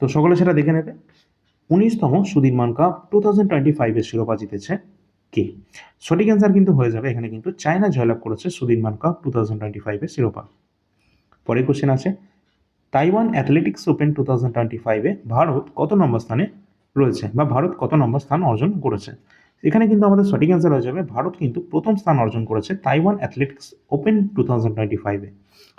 তো সকলে সেটা দেখে নেবে। উনিশতম Sudirman cup two thousand twenty ফাইভের শিরোপা জিতেছে কে? সঠিক অ্যান্সার কিন্তু হয়ে যাবে। এখানে কিন্তু চায়না জয়লাভ করেছে Sudirman cup two thousand twenty ফাইভের শিরোপা। পরের কোশ্চেন আছে, Taiwan athletics open two thousand twenty ফাইভে ভারত কত নম্বর স্থানে রয়েছে বা ভারত কত নম্বর স্থান অর্জন করেছে? এখানে কিন্তু আমাদের সঠিক অ্যান্সার হয়ে যাবে, ভারত কিন্তু প্রথম স্থান অর্জন করেছে Taiwan athletics open two thousand twenty ফাইভে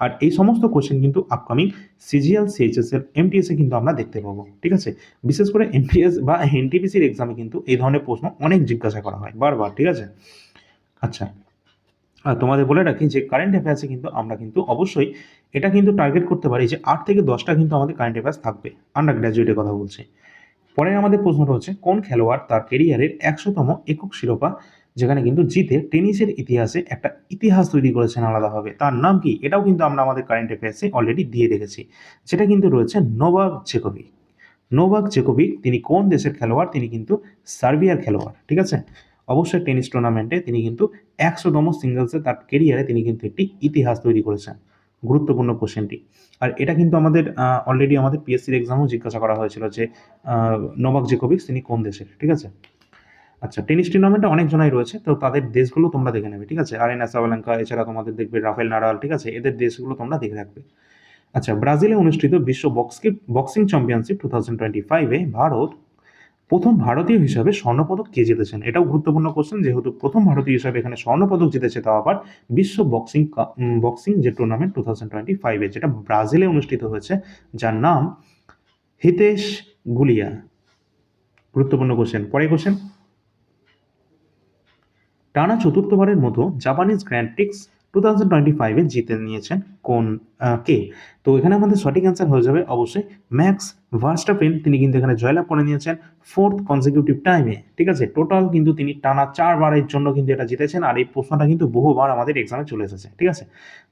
আর এই সমস্ত কোশ্চেন কিন্তু আপকামিং সিজিএল সিএইচএস এর এমটিএসে কিন্তু আমরা দেখতে পাবো, ঠিক আছে? বিশেষ করে এমটিএস বা এনটিপিসির এক্সামে কিন্তু এই ধরনের প্রশ্ন অনেক জিজ্ঞাসা করা হয়, বারবার, ঠিক আছে? আচ্ছা আর তোমাদের বলে রাখি যে কারেন্ট অ্যাফেয়ার্সে কিন্তু আমরা কিন্তু অবশ্যই এটা কিন্তু টার্গেট করতে পারি যে আট থেকে দশটা কিন্তু আমাদের কারেন্ট অ্যাফেয়ার্স থাকবে আন্ডার গ্র্যাজুয়েটের কথা বলছি। পরে আমাদের প্রশ্নটা হচ্ছে, কোন খেলোয়াড় তার কেরিয়ারের একশোতম একক শিরোপা যেখানে কিন্তু জিতে টেনিসের ইতিহাসে একটা ইতিহাস তৈরি করেছেন আলাদাভাবে। তার নাম কি? এটাও কিন্তু আমরা আমাদের কারেন্ট অ্যাফেয়ার্সে অলরেডি দিয়ে রেখেছি যেটা কিন্তু রয়েছে নোভাক জেকোভিক। নোভাক জেকোভিক, তিনি কোন দেশের খেলোয়াড়? তিনি কিন্তু সার্বিয়ার খেলোয়াড়, ঠিক আছে? অবশ্যই টেনিস টুর্নামেন্টে তিনি কিন্তু একশোতম সিঙ্গলসে তার কেরিয়ারে তিনি কিন্তু একটি ইতিহাস তৈরি করেছেন। গুরুত্বপূর্ণ কোশ্চেনটি আর এটা কিন্তু আমাদের অলরেডি আমাদের পিএসসির এক্সামও জিজ্ঞাসা করা হয়েছিল যে নোভাক জেকোভিক্স তিনি কোন দেশের, ঠিক আছে? আচ্ছা টেনিস টুর্নামেন্টে অনেক জনাই রয়েছে, তো তাদের দেশগুলো তোমরা দেখে নেবে, ঠিক আছে? আরেনা সাবালাঙ্কা এছাড়া তোমাদের দেখবে রাফেল নাডাল, ঠিক আছে? এদের দেশগুলো তোমরা দেখে রাখবে। আচ্ছা ব্রাজিলে অনুষ্ঠিত বিশ্ব বক্সকি boxing championship two thousand twenty ফাইভে ভারত প্রথম ভারতীয় হিসাবে স্বর্ণপদক কে জিতেছেন? এটাও গুরুত্বপূর্ণ কোশ্চেন যেহেতু প্রথম ভারতীয় হিসাবে এখানে স্বর্ণপদক জিতেছে, তাও আবার বিশ্ব বক্সিং বক্সিং যে টুর্নামেন্ট টু থাউজেন্ড টোয়েন্টি ফাইভে যেটা ব্রাজিলে অনুষ্ঠিত হয়েছে, যার নাম হিতেশ গুলিয়া। গুরুত্বপূর্ণ কোশ্চেন পরে কোশ্চেন টানা চতুর্থবারের মতো Japanese grand prix two thousand twenty ফাইভে জিতে নিয়েছেন কোন কে? তো এখানে আমাদের সঠিক অ্যান্সার হয়ে যাবে অবশ্যই ম্যাক্স ভার্স্টাপেন তিনি কিন্তু এখানে জয়লাভ করে নিয়েছেন ফোর্থ কনজিকিউটিভ টাইমে ঠিক আছে? টোটাল কিন্তু তিনি টানা চারবারের জন্য কিন্তু এটা জিতেছেন। আর এই প্রশ্নটা কিন্তু বহুবার আমাদের এক্সামে চলে এসেছে। ঠিক আছে?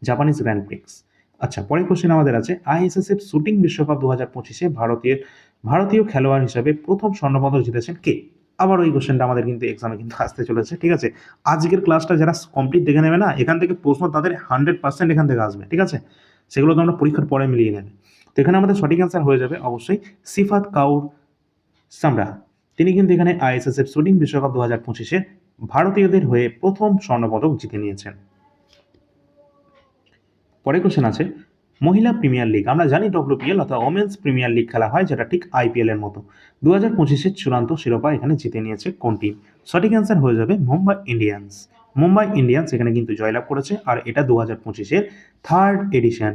জাপানিজ গ্র্যান্ড প্রিক্স আচ্ছা পরের কোশ্চেন আমাদের আছে। আইএসএসএফ শুটিং বিশ্বকাপ দু হাজার পঁচিশে ভারতীয় ভারতীয় খেলোয়াড় হিসাবে প্রথম স্বর্ণপদক জিতেছেন কে? আবার ওই কোশ্চেনটা আমাদের কিন্তু এক্সামে কিন্তু আসতে চলেছে, ঠিক আছে? আজকের ক্লাসটা যারা কমপ্লিট দেখে নেবে না, এখান থেকে প্রশ্ন তাদের হান্ড্রেড পার্সেন্ট এখান থেকে আসবে, ঠিক আছে? সেগুলো তোমরা পরীক্ষার পরে মিলিয়ে নেবে। তো এখানে আমাদের সঠিক অ্যান্সার হয়ে যাবে অবশ্যই সিফাত কাউর সামরা। তিনি কিন্তু এখানে আইএসএসএফ শুটিং বিশ্বকাপ দু হাজার পঁচিশে ভারতীয়দের হয়ে প্রথম স্বর্ণপদক জিতে নিয়েছেন। পরে কোশ্চেন আছে মহিলা প্রিমিয়ার লিগ। আমরা জানি ডব্লিউপিএল অর্থাৎ ওমেন্স প্রিমিয়ার লিগ খেলা হয়, যেটা ঠিক আইপিএল এর মতো। দু হাজার পঁচিশের চূড়ান্ত শিরোপা এখানে জিতে নিয়েছে কোন টিম সঠিক অ্যান্সার হয়ে যাবে মুম্বাই ইন্ডিয়ান্স। মুম্বাই ইন্ডিয়ান্স এখানে কিন্তু জয়লাভ করেছে, আর এটা দু হাজার পঁচিশের থার্ড এডিশন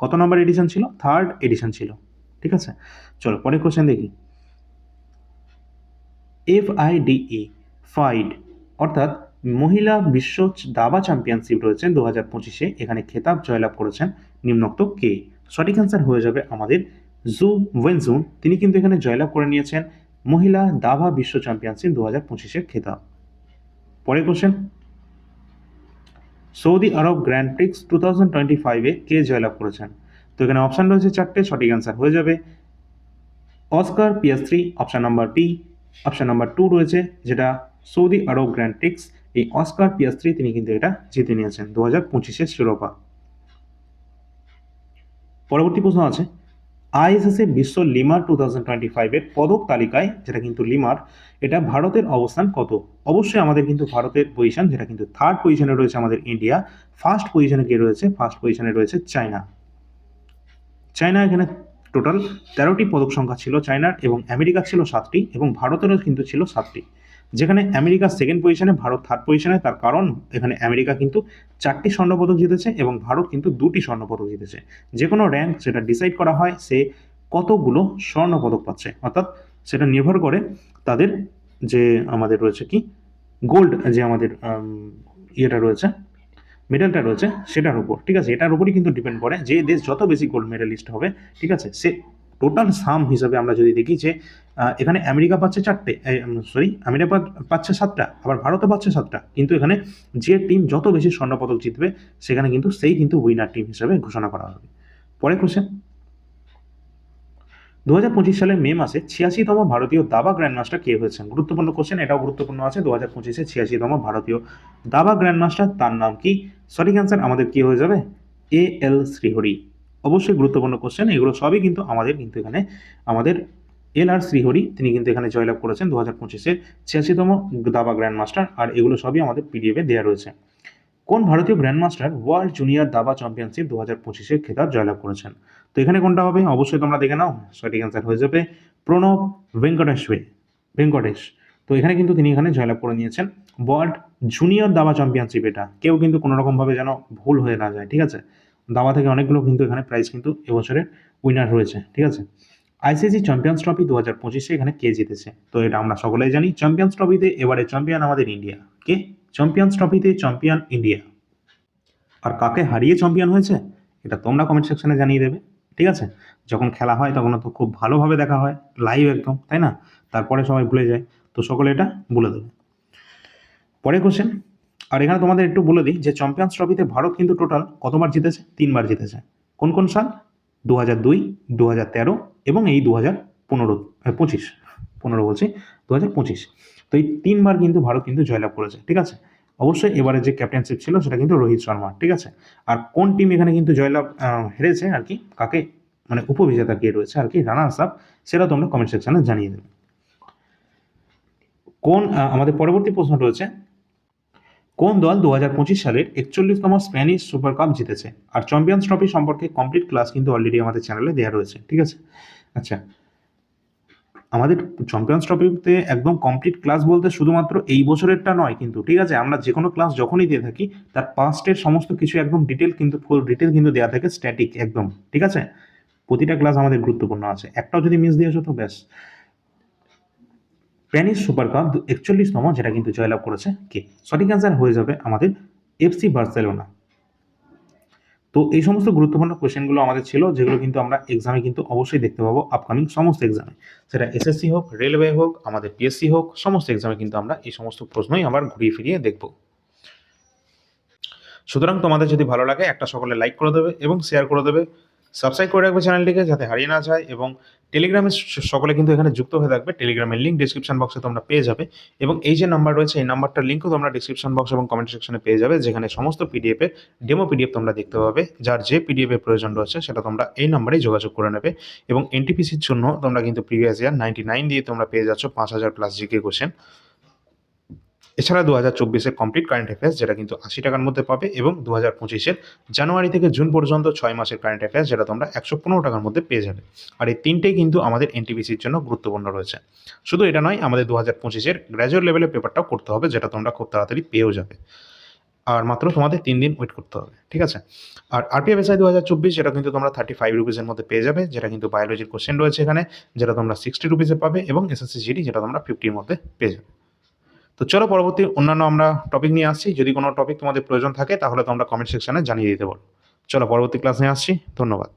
কত নম্বর এডিশন ছিল? থার্ড এডিশন ছিল। ঠিক আছে? চলো, পরের কোশ্চেন দেখি। এফ আই ডিই ফাইড অর্থাৎ মহিলা বিশ্ব দাবা চ্যাম্পিয়নশিপ রয়েছে দু হাজার পঁচিশে। এখানে খেতাব জয়লাভ করেছেন নিম্নোক্ত কে? সঠিক অ্যান্সার হয়ে যাবে আমাদের জু ওয়েনজুন। তিনি কিন্তু এখানে জয়লাভ করে নিয়েছেন মহিলা দাবা বিশ্ব চ্যাম্পিয়নশিপ দু হাজার পঁচিশের খেতাব। পরের question Saudi Arab grand prix two thousand twenty ফাইভে কে জয়লাভ করেছেন? তো এখানে অপশান রয়েছে চারটে, সঠিক অ্যান্সার হয়ে যাবে Oscar Piastri option number B option number two রয়েছে, যেটা সৌদি আরব গ্র্যান্ড প্রিক্স এই অস্কার পিয়াস্ত্রি তিনি কিন্তু এটা জিতে নিয়েছেন দু হাজার পঁচিশের শিরোপা। পরবর্তী প্রশ্ন আছে আইএসএসএ বিশ্ব লিমার টু থাউজেন্ড টোয়েন্টি ফাইভের পদক তালিকায়, যেটা কিন্তু লিমার, এটা ভারতের অবস্থান কত? অবশ্যই আমাদের কিন্তু ভারতের পজিশন যেটা কিন্তু থার্ড পজিশনে রয়েছে আমাদের ইন্ডিয়া ফার্স্ট পজিশনে কে রয়েছে ফার্স্ট পজিশনে রয়েছে চায়না চায়না এখানে টোটাল তেরোটি পদক সংখ্যা ছিল চায়নার এবং আমেরিকা ছিল সাতটি, এবং ভারতেরও কিন্তু ছিল সাতটি। যেখানে আমেরিকা সেকেন্ড পজিশনে ভারত থার্ড পজিশনে তার কারণ এখানে আমেরিকা কিন্তু চারটি স্বর্ণপদক জিতেছে এবং ভারত কিন্তু দুটি স্বর্ণপদক জিতেছে। যে কোনো র্যাঙ্ক সেটা ডিসাইড করা হয় সে কতগুলো স্বর্ণপদক পাচ্ছে। অর্থাৎ সেটা নির্ভর করে তাদের যে আমাদের রয়েছে কি? গোল্ড যে আমাদের ইয়েটা রয়েছে মেডেলটা রয়েছে, সেটার উপর। ঠিক আছে? এটার উপরই কিন্তু ডিপেন্ড করে যে দেশ যত বেশি গোল্ড মেডেলিস্ট হবে, ঠিক আছে? সে টোটাল সাম হিসাবে আমরা যদি দেখি যে এখানে আমেরিকা পাচ্ছে চারটে সরি আমেরিকা পাচ্ছে সাতটা, আবার ভারতও পাচ্ছে সাতটা, কিন্তু এখানে যে টিম যত বেশি স্বর্ণপদক জিতবে, সেখানে কিন্তু সেই কিন্তু উইনার টিম হিসাবে ঘোষণা করা হবে। পরে কোশ্চেন দু হাজার পঁচিশ সালের মে মাসে ছিয়াশিতম ভারতীয় দাবা গ্র্যান্ড মাস্টার কে হয়েছেন? গুরুত্বপূর্ণ কোশ্চেন এটাও গুরুত্বপূর্ণ আছে। দু হাজার পঁচিশে ছিয়াশিতম ভারতীয় দাবা গ্র্যান্ড মাস্টার তার নাম কি? সঠিক অ্যান্সার আমাদের কি হয়ে যাবে? এ এল শ্রীহরি অবশ্যই গুরুত্বপূর্ণ কোশ্চেন এগুলো সবই কিন্তু আমাদের কিন্তু এখানে আমাদের এল আর শ্রীহরি তিনি কিন্তু এখানে জয়লাভ করেছেন দু হাজার পঁচিশের ছিয়াশিতম দাবা গ্র্যান্ড মাস্টার আর এগুলো সবই আমাদের পিডিএফে দেওয়া রয়েছে। কোন ভারতীয় গ্র্যান্ড মাস্টার ওয়ার্ল্ড জুনিয়র দাবা চ্যাম্পিয়নশিপ দু হাজার পঁচিশের খেতাব জয়লাভ করেছেন? তো এখানে কোনটা হবে? অবশ্যই তোমরা দেখে নাও, সঠিক অ্যান্সার হয়ে যাবে প্রণব ভেঙ্কটেশ্বরে, ভেঙ্কটেশ। তো এখানে কিন্তু তিনি এখানে জয়লাভ করে নিয়েছেন। ওয়ার্ল্ড জুনিয়র দাবা চ্যাম্পিয়নশিপ এটা। কেউ কিন্তু কোনো রকমভাবে যেন ভুল হয়ে না যায়, ঠিক আছে? দাবা থেকে অনেকগুলো কিন্তু এখানে প্রাইজ কিন্তু এবছরের উইনার রয়েছে, ঠিক আছে? আইসিসি চ্যাম্পিয়ন্স ট্রফি দু হাজার পঁচিশে এখানে কে জিতেছে? তো এটা আমরা সকলেই জানি চ্যাম্পিয়ন্স ট্রফিতে এবারে চ্যাম্পিয়ন আমাদের ইন্ডিয়া কে? চ্যাম্পিয়ন্স ট্রফিতে চ্যাম্পিয়ন ইন্ডিয়া আর কাকে হারিয়ে চ্যাম্পিয়ন হয়েছে? এটা তোমরা কমেন্ট সেকশনে জানিয়ে দেবে, ঠিক আছে? যখন খেলা হয় তখন তো খুব ভালোভাবে দেখা হয় লাইভ একদম, তাই না? তারপরে সবাই ভুলে যায়, তো সকলে এটা বলে দেবে। পরে কোশ্চেন আর এখানে তোমাদের একটু বলে দিই যে চ্যাম্পিয়ন্স ট্রফিতে ভারত কিন্তু টোটাল কতবার জিতেছে? তিনবার জিতেছে। কোন কোন সাল? দু হাজার দুই দু হাজার তেরো এবং এই দু হাজার পনেরো পঁচিশ। পনেরো বলছি দু হাজার পঁচিশ। তো এই তিনবার কিন্তু ভারত কিন্তু জয়লাভ করেছে, ঠিক আছে? অবশ্যই এবারে যে ক্যাপ্টেনশিপ ছিল সেটা কিন্তু রোহিত শর্মা, ঠিক আছে? আর কোন টিম এখানে কিন্তু জয়লাভ হেরেছে আর কি? কাকে? মানে উপবিজেতা কে রয়েছে আর কি? রানার্স আপ সেটা তোমরা কমেন্ট সেকশনে জানিয়ে দেবে। কোন আমাদের পরবর্তী প্রশ্ন রয়েছে কোন দল দু হাজার পঁচিশ সালের একচল্লিশতম স্প্যানিশ সুপার কাপ জিতেছে? আর চ্যাম্পিয়ন্স ট্রফি সম্পর্কে কমপ্লিট ক্লাস কিন্তু অলরেডি আমাদের চ্যানেলে দেওয়া রয়েছে, ঠিক আছে? আচ্ছা আমাদের চ্যাম্পিয়ন্স ট্রফিতে একদম কমপ্লিট ক্লাস বলতে শুধুমাত্র এই বছরেরটা নয় কিন্তু, ঠিক আছে? আমরা যে কোনো ক্লাস যখনই দিয়ে থাকি, তার পাস্টের সমস্ত কিছু একদম ডিটেল কিন্তু ফুল ডিটেল কিন্তু দেওয়া থাকে স্ট্যাটিক একদম, ঠিক আছে? প্রতিটা ক্লাস আমাদের গুরুত্বপূর্ণ আছে, একটাও যদি মিস দিয়েছ তো ব্যাস। স্প্যানিশ সুপার কাপ একচল্লিশতম, যেটা কিন্তু জয়লাভ করেছে কে? সঠিক অ্যান্সার হয়ে যাবে আমাদের এফসি বার্সেলোনা তো এই সমস্ত গুরুত্বপূর্ণ কোয়েশ্চেনগুলো আমাদের ছিল, যেগুলো কিন্তু আমরা এক্সামে কিন্তু অবশ্যই দেখতে পাবো আপকামিং সমস্ত এক্সামে সেটা এসএসসি হোক রেলওয়ে হোক, আমাদের পিএসসি হোক, সমস্ত এক্সামে কিন্তু আমরা এই সমস্ত প্রশ্নই আবার ঘুরিয়ে ফিরিয়ে দেখব। সুতরাং তোমাদের যদি ভালো লাগে, একটা সকলে লাইক করে দেবে এবং শেয়ার করে দেবে। সাবস্ক্রাইব করে রাখবে চ্যানেলটিকে যাতে হারিয়ে না যায় এবং টেলিগ্রামে সকলে কিন্তু এখানে যুক্ত হয়ে থাকবে। টেলিগ্রামের লিঙ্ক ডিসক্রিপশন বক্সে তোমরা পেয়ে যাবে এবং এই যে নাম্বার রয়েছে, এই নাম্বারটার লিঙ্কও তোমরা ডিসক্রিপশন বক্স এবং কমেন্ট সেকশনে পেয়ে যাবে, যেখানে সমস্ত পিডিএফ এর ডেমো পিডিএফ তোমরা দেখতে পাবে। যার যে পিডিএফ এর প্রয়োজন রয়েছে, সেটা তোমরা এই নাম্বারেই যোগাযোগ করে নেবে এবং এনটিপিসির জন্য তোমরা কিন্তু প্রিভিয়াস ইয়ার নাইনটি নাইন দিয়ে তোমরা পেয়ে যাচ্ছ পাঁচ হাজার প্লাস জিকে কোশ্চেন এছাড়া দু হাজার চব্বিশের কমপ্লিট কারেন্ট অ্যাফেয়ার্স যেটা কিন্তু আশি টাকার মধ্যে পাবে, এবং দু হাজার পঁচিশের জানুয়ারি থেকে জুন পর্যন্ত ছয় মাসের কারেন্ট অ্যাফেয়ার্স যেটা তোমরা একশো পনেরো টাকার মধ্যে পেয়ে যাবে। আর এই তিনটেই কিন্তু আমাদের এনটিপিসির জন্য গুরুত্বপূর্ণ রয়েছে। শুধু এটা নয়, আমাদের দু হাজার পঁচিশের গ্র্যাজুয়েট লেভেলের পেপারটাও করতে হবে, যেটা তোমরা খুব তাড়াতাড়ি পেয়েও যাবে। আর মাত্র তোমাদের তিন দিন ওয়েট করতে হবে, ঠিক আছে? আর আরপিএফএসআই দু হাজার চব্বিশ, যেটা কিন্তু তোমরা থার্টি ফাইভ রুপিসের মধ্যে পেয়ে যাবে, যেটা কিন্তু বায়োলজির কোশ্চেন রয়েছে এখানে, যেটা তোমরা সিক্সটি রুপিসে পাবে, এবং এসএসসি জিডি যেটা তোমরা ফিফটির মধ্যে পেয়ে যাবে। তো চলো পরবর্তী অন্যান্য আমরা টপিক নিয়ে আসছি। যদি কোনো টপিক তোমাদের প্রয়োজন থাকে, তাহলে তোমরা কমেন্ট সেকশানে জানিয়ে দিতে পারো চলো পরবর্তী ক্লাস নিয়ে আসছি। ধন্যবাদ।